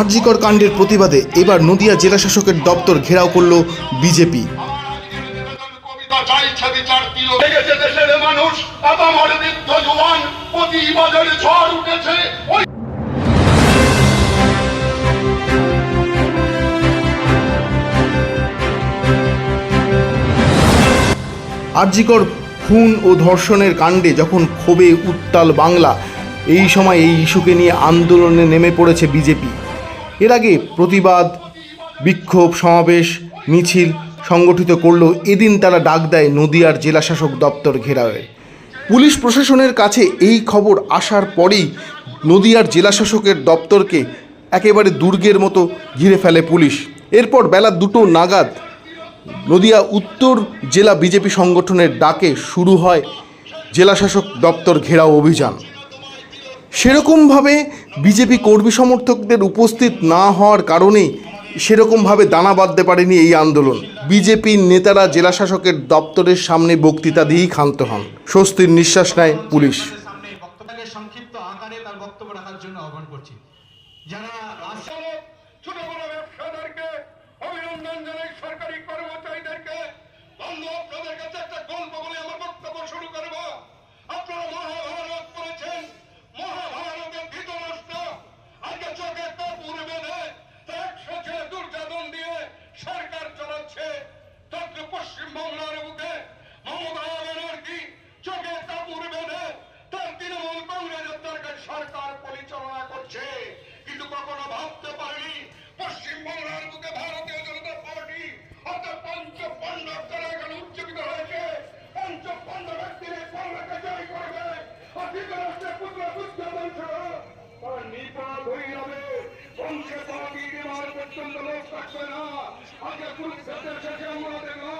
আরজিকর কাণ্ডের প্রতিবাদে এবার নদিয়া জেলা শাসকের দপ্তর ঘেরাও করল বিজেপি। আরজিকর খুন ও ধর্ষণের কাণ্ডে যখন ক্ষোভে উত্তাল বাংলা, এই সময় এই ইস্যুকে নিয়ে আন্দোলনে নেমে পড়েছে বিজেপি। এর আগে প্রতিবাদ, বিক্ষোভ, সমাবেশ, মিছিল সংগঠিত করলেও এদিন তারা ডাক দেয় নদিয়ার জেলাশাসক দপ্তর ঘেরাওয়ে। পুলিশ প্রশাসনের কাছে এই খবর আসার পরেই নদিয়ার জেলাশাসকের দপ্তরকে একেবারে দুর্গের মতো ঘিরে ফেলে পুলিশ। এরপর বেলা দুটো নাগাদ নদিয়া উত্তর জেলা বিজেপি সংগঠনের ডাকে শুরু হয় জেলাশাসক দপ্তর ঘেরাও অভিযান। সেরকমভাবে বিজেপি কর্মী সমর্থকদের উপস্থিত না হওয়ার কারণেই সেরকমভাবে দানা বাঁধতে পারেনি এই আন্দোলন। বিজেপির নেতারা জেলা শাসকের দপ্তরের সামনে বক্তৃতা দিয়েই ক্ষান্ত হন। স্বস্তির নিঃশ্বাস নেয় পুলিশ। সংক্ষিপ্ত আকারে তার বক্তব্য রাখার জন্য আহ্বান করছি। যারা কখনো ভাবতে পারিনি পশ্চিমবাংলার বুকে ভারতীয় জনতা পার্টি অর্থাৎ পঞ্চ পাণ্ডব তারা এখানে উজ্জীবিত হয়েছে? পঞ্চ পাণ্ডব ব্যক্তির বাংলাকে জয় করবে। হয়ে আমরা দেখলাম